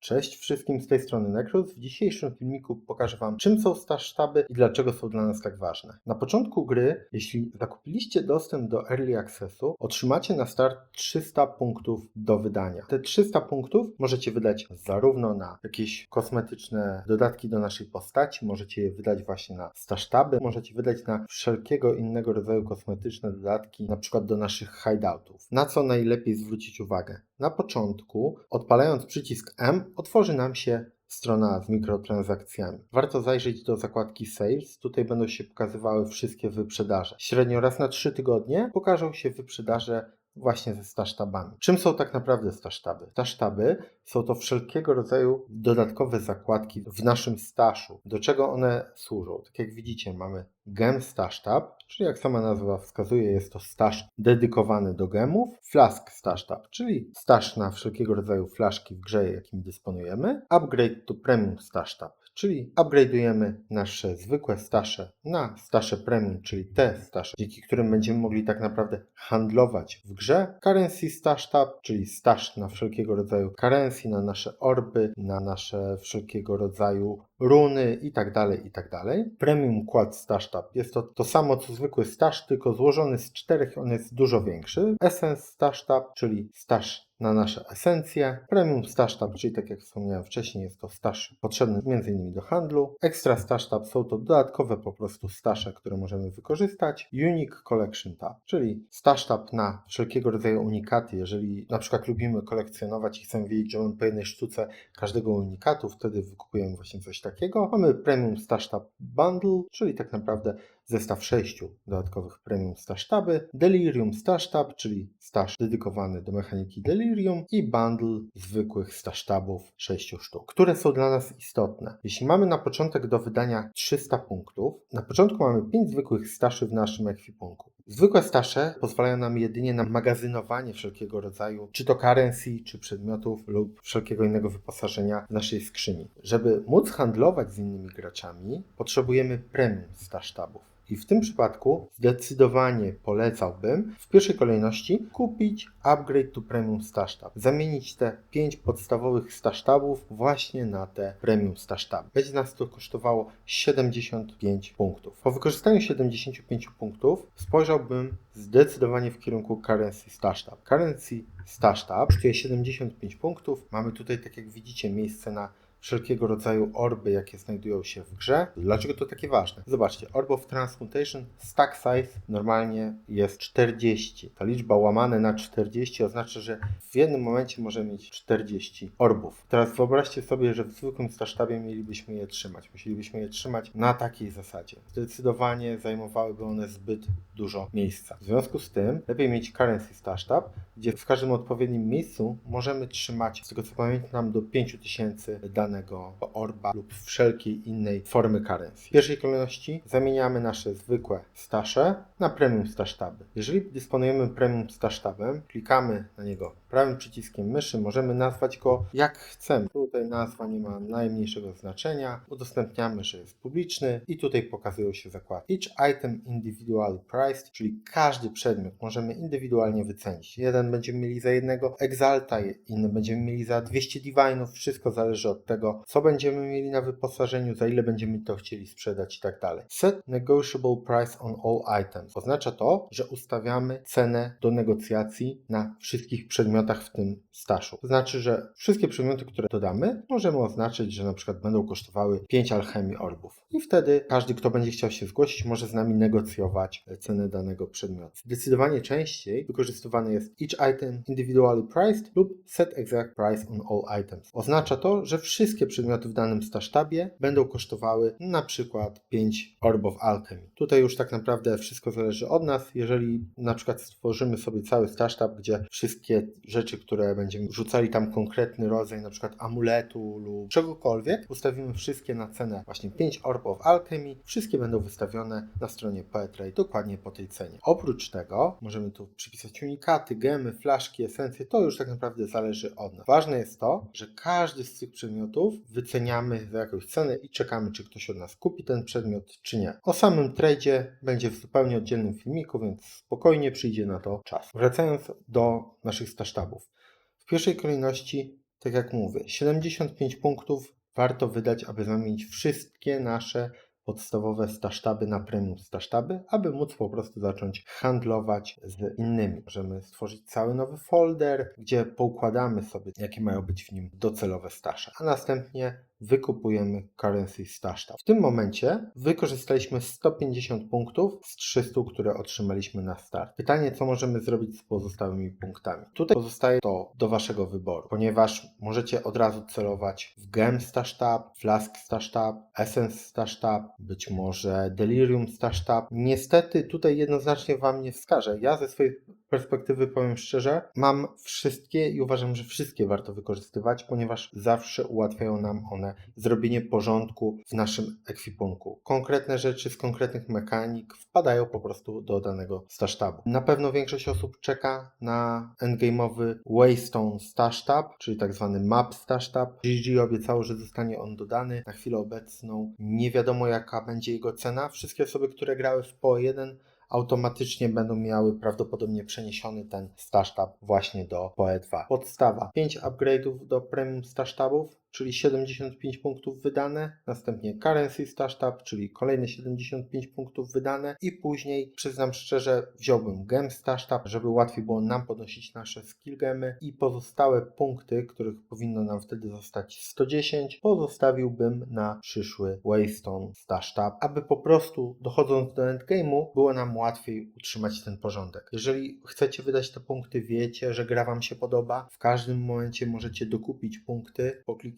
Cześć wszystkim z tej strony Necruz. W dzisiejszym filmiku pokażę Wam, czym są sztaby i dlaczego są dla nas tak ważne. Na początku gry, jeśli zakupiliście dostęp do Early Accessu, otrzymacie na start 300 punktów do wydania. Te 300 punktów możecie wydać zarówno na jakieś kosmetyczne dodatki do naszej postaci, możecie je wydać właśnie na sztaby, możecie wydać na wszelkiego innego rodzaju kosmetyczne dodatki, na przykład do naszych hideoutów. Na co najlepiej zwrócić uwagę? Na początku, odpalając przycisk M, otworzy nam się strona z mikrotransakcjami. Warto zajrzeć do zakładki Sales. Tutaj będą się pokazywały wszystkie wyprzedaże. Średnio raz na 3 tygodnie pokażą się wyprzedaże właśnie ze stasztabami. Czym są tak naprawdę stasztaby? Stasztaby są to wszelkiego rodzaju dodatkowe zakładki w naszym staszu. Do czego one służą? Tak jak widzicie, mamy gem stasztab, czyli jak sama nazwa wskazuje, jest to stash dedykowany do gemów. Flask stasztab, czyli stash na wszelkiego rodzaju flaszki w grze, jakim dysponujemy. Upgrade to premium stasztab, czyli upgrade'ujemy nasze zwykłe stasze na stasze premium, czyli te stasze, dzięki którym będziemy mogli tak naprawdę handlować w grze. Currency stash tab, czyli stash na wszelkiego rodzaju currency, na nasze orby, na nasze wszelkiego rodzaju runy i tak dalej, i tak dalej. Premium Quad Stash Tab jest to to samo co zwykły stash, tylko złożony z czterech, on jest dużo większy. Essence Stash Tab, czyli stash na nasze esencje. Premium Stash Tab, czyli tak jak wspomniałem wcześniej, jest to stash potrzebny m.in. do handlu. Extra Stash Tab są to dodatkowe po prostu stasze, które możemy wykorzystać. Unique Collection Tab, czyli stash tab na wszelkiego rodzaju unikaty. Jeżeli na przykład lubimy kolekcjonować i chcemy wiedzieć, że mamy po jednej sztuce każdego unikatu, wtedy wykupujemy właśnie coś takiego. Mamy Premium Stash Tab Bundle, czyli tak naprawdę zestaw sześciu dodatkowych premium stash taby, Delirium Stash Tab, czyli stash dedykowany do mechaniki Delirium i bundle zwykłych stash tabów 6 sztuk, które są dla nas istotne. Jeśli mamy na początek do wydania 300 punktów, na początku mamy 5 zwykłych staszy w naszym ekwipunku. Zwykłe stasze pozwalają nam jedynie na magazynowanie wszelkiego rodzaju, czy to currency, czy przedmiotów lub wszelkiego innego wyposażenia w naszej skrzyni. Żeby móc handlować z innymi graczami, potrzebujemy premium stash tabów. I w tym przypadku zdecydowanie polecałbym w pierwszej kolejności kupić upgrade to premium stash tab. Zamienić te 5 podstawowych stash tabów właśnie na te premium stash. Będzie nas to kosztowało 75 punktów. Po wykorzystaniu 75 punktów spojrzałbym zdecydowanie w kierunku currency stash tab. Currency stash tab kosztuje 75 punktów. Mamy tutaj, tak jak widzicie, miejsce na wszelkiego rodzaju orby, jakie znajdują się w grze. Dlaczego to takie ważne? Zobaczcie, Orb of Transmutation stack size normalnie jest 40. Ta liczba łamane na 40 oznacza, że w jednym momencie możemy mieć 40 orbów. Teraz wyobraźcie sobie, że w zwykłym stasztabie mielibyśmy je trzymać. Musielibyśmy je trzymać na takiej zasadzie. Zdecydowanie zajmowałyby one zbyt dużo miejsca. W związku z tym lepiej mieć currency stasztab, gdzie w każdym odpowiednim miejscu możemy trzymać, z tego co pamiętam, do 5000 danego orba lub wszelkiej innej formy currency. W pierwszej kolejności zamieniamy nasze zwykłe stasze na premium stash taby. Jeżeli dysponujemy premium stash tabem, klikamy na niego prawym przyciskiem myszy, możemy nazwać go jak chcemy. Tutaj nazwa nie ma najmniejszego znaczenia. Udostępniamy, że jest publiczny i tutaj pokazują się zakłady. Each item individually priced, czyli każdy przedmiot możemy indywidualnie wycenić. Jeden będziemy mieli za jednego Exalta, inny będziemy mieli za 200 Divine'ów. Wszystko zależy od tego, co będziemy mieli na wyposażeniu, za ile będziemy to chcieli sprzedać i tak dalej. Set negotiable price on all items. Oznacza to, że ustawiamy cenę do negocjacji na wszystkich przedmiotach w tym staszu. To znaczy, że wszystkie przedmioty, które dodamy, możemy oznaczyć, że na przykład będą kosztowały 5 alchemii orbów. I wtedy każdy, kto będzie chciał się zgłosić, może z nami negocjować cenę danego przedmiotu. Zdecydowanie częściej wykorzystywany jest each item individually priced lub set exact price on all items. Oznacza to, że wszystkie przedmioty w danym stasztabie będą kosztowały na przykład 5 orbów alchemy. Tutaj już tak naprawdę wszystko zależy od nas. Jeżeli na przykład stworzymy sobie cały stasztab, gdzie wszystkie rzeczy, które będziemy wrzucali tam konkretny rodzaj, na przykład amuletu lub czegokolwiek, ustawimy wszystkie na cenę właśnie 5 orbów alchemy, wszystkie będą wystawione na stronie Poetrade dokładnie po tej cenie. Oprócz tego możemy tu przypisać unikaty, gemy, flaszki, esencje, to już tak naprawdę zależy od nas. Ważne jest to, że każdy z tych przedmiotów wyceniamy za jakąś cenę i czekamy, czy ktoś od nas kupi ten przedmiot, czy nie. O samym tradzie będzie w zupełnie oddzielnym filmiku, więc spokojnie przyjdzie na to czas. Wracając do naszych stasztabów. W pierwszej kolejności tak jak mówię, 75 punktów warto wydać, aby zamienić wszystkie nasze podstawowe stasztaby na premium stasztaby, aby móc po prostu zacząć handlować z innymi. Możemy stworzyć cały nowy folder, gdzie poukładamy sobie, jakie mają być w nim docelowe stasze, a następnie wykupujemy currency stash tab. W tym momencie wykorzystaliśmy 150 punktów z 300, które otrzymaliśmy na start. Pytanie, co możemy zrobić z pozostałymi punktami? Tutaj pozostaje to do Waszego wyboru, ponieważ możecie od razu celować w Gem Stash Tab, Flask Stash Tab, Essence Stash Tab, być może Delirium Stash Tab. Niestety tutaj jednoznacznie Wam nie wskażę. Ja ze swojej perspektywy powiem szczerze, mam wszystkie i uważam, że wszystkie warto wykorzystywać, ponieważ zawsze ułatwiają nam one zrobienie porządku w naszym ekwipunku. Konkretne rzeczy z konkretnych mechanik wpadają po prostu do danego stash tabu. Na pewno większość osób czeka na endgame'owy Waystone Stash Tab, czyli tak zwany Map Stash Tab. GG obiecało, że zostanie on dodany. Na chwilę obecną nie wiadomo jaka będzie jego cena. Wszystkie osoby, które grały w PO1 automatycznie będą miały prawdopodobnie przeniesiony ten tab właśnie do PoE2. Podstawa 5 upgrade'ów do premium tabów, czyli 75 punktów wydane, następnie currency stash tab, czyli kolejne 75 punktów wydane i później przyznam szczerze wziąłbym gem stash tab, żeby łatwiej było nam podnosić nasze skill gemy i pozostałe punkty, których powinno nam wtedy zostać 110, pozostawiłbym na przyszły Waystone stash tab, aby po prostu dochodząc do endgame'u było nam łatwiej utrzymać ten porządek. Jeżeli chcecie wydać te punkty, wiecie, że gra Wam się podoba, w każdym momencie możecie dokupić punkty po kliknięciu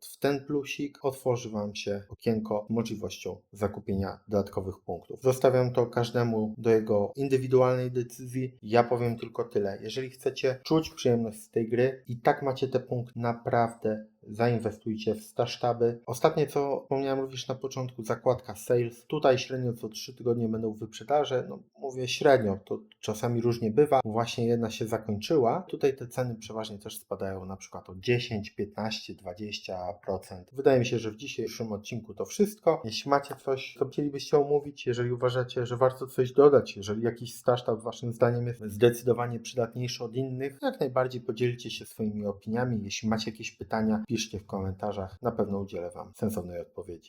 w ten plusik, otworzy Wam się okienko możliwością zakupienia dodatkowych punktów. Zostawiam to każdemu do jego indywidualnej decyzji. Ja powiem tylko tyle. Jeżeli chcecie czuć przyjemność z tej gry i tak macie te punkty, naprawdę zainwestujcie w stasztaby. Ostatnie co wspomniałem również na początku, zakładka sales. Tutaj średnio co 3 tygodnie będą wyprzedaże. No mówię średnio, to czasami różnie bywa. Właśnie jedna się zakończyła. Tutaj te ceny przeważnie też spadają na przykład o 10, 15, 20%. Wydaje mi się, że w dzisiejszym odcinku to wszystko. Jeśli macie coś, co chcielibyście omówić, jeżeli uważacie, że warto coś dodać, jeżeli jakiś stasztab waszym zdaniem jest zdecydowanie przydatniejszy od innych, jak najbardziej podzielcie się swoimi opiniami. Jeśli macie jakieś pytania, piszcie w komentarzach. Na pewno udzielę Wam sensownej odpowiedzi.